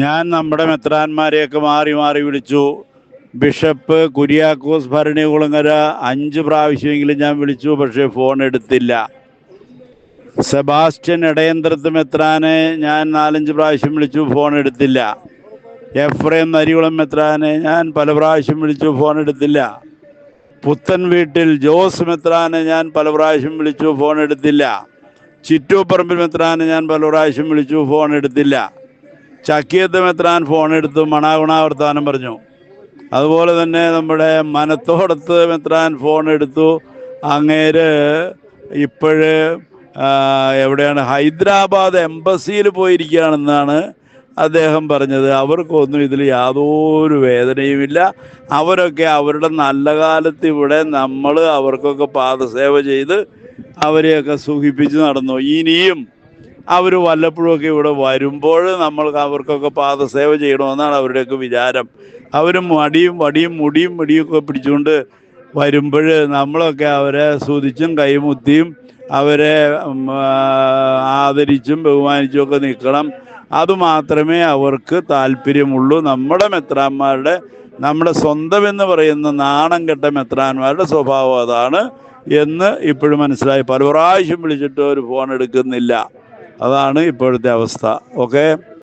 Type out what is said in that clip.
ഞാൻ നമ്മുടെ മെത്രാന്മാരെയൊക്കെ മാറി മാറി വിളിച്ചു. ബിഷപ്പ് കുര്യാക്കോസ് ഭരണികുളങ്ങര അഞ്ച് പ്രാവശ്യമെങ്കിലും ഞാൻ വിളിച്ചു പക്ഷേ ഫോൺ എടുത്തില്ല. സെബാസ്റ്റ്യൻ ഇടയന്ത്രത്ത് മെത്രാനെ ഞാൻ നാലഞ്ച് പ്രാവശ്യം വിളിച്ചു ഫോൺ എടുത്തില്ല. എഫ്രേം നരികുളം മെത്രാനെ ഞാൻ പല പ്രാവശ്യം വിളിച്ചു ഫോൺ എടുത്തില്ല. പുത്തൻ വീട്ടിൽ ജോസ് മെത്രാനെ ഞാൻ പല പ്രാവശ്യം വിളിച്ചു ഫോൺ എടുത്തില്ല. ചിറ്റൂപ്പറമ്പിൽ മെത്രാനെ ഞാൻ പല പ്രാവശ്യം വിളിച്ചു ഫോൺ എടുത്തില്ല. ചക്കിയത്ത് മെത്രാൻ ഫോൺ എടുത്തു മണാഗുണ വർത്താനം പറഞ്ഞു. അതുപോലെ തന്നെ നമ്മുടെ മനത്തോടത്ത് മെത്രാൻ ഫോൺ എടുത്തു അങ്ങേര് ഇപ്പോഴ് എവിടെയാണ്? ഹൈദരാബാദ് എംബസിയിൽ പോയിരിക്കുകയാണെന്നാണ് അദ്ദേഹം പറഞ്ഞത്. അവർക്കൊന്നും ഇതിൽ യാതൊരു വേദനയുമില്ല അവരൊക്കെ അവരുടെ നല്ല കാലത്ത് ഇവിടെ നമ്മൾ അവർക്കൊക്കെ പാദസേവ ചെയ്ത് അവരെയൊക്കെ സുഖിപ്പിച്ച് നടന്നു. ഇനിയും അവർ വല്ലപ്പോഴുമൊക്കെ ഇവിടെ വരുമ്പോൾ നമ്മൾ അവർക്കൊക്കെ പാദസേവ ചെയ്യണമെന്നാണ് അവരുടെയൊക്കെ വിചാരം. അവർ മടിയും വടിയും മുടിയും മുടിയൊക്കെ പിടിച്ചുകൊണ്ട് വരുമ്പോൾ നമ്മളൊക്കെ അവരെ സ്തുതിച്ചും കൈമുത്തിയും അവരെ ആദരിച്ചും ബഹുമാനിച്ചും ഒക്കെ നിൽക്കണം. അതുമാത്രമേ അവർക്ക് താല്പര്യമുള്ളൂ. നമ്മുടെ മെത്രാന്മാരുടെ നമ്മുടെ സ്വന്തം എന്ന് പറയുന്ന നാണം കെട്ട മെത്രാന്മാരുടെ സ്വഭാവം അതാണ് എന്ന് ഇപ്പോഴും മനസ്സിലായി. പല പ്രാവശ്യം വിളിച്ചിട്ട് ഒരു ഫോൺ എടുക്കുന്നില്ല. അതാണ് ഇപ്പോഴത്തെ അവസ്ഥ. ഓക്കെ?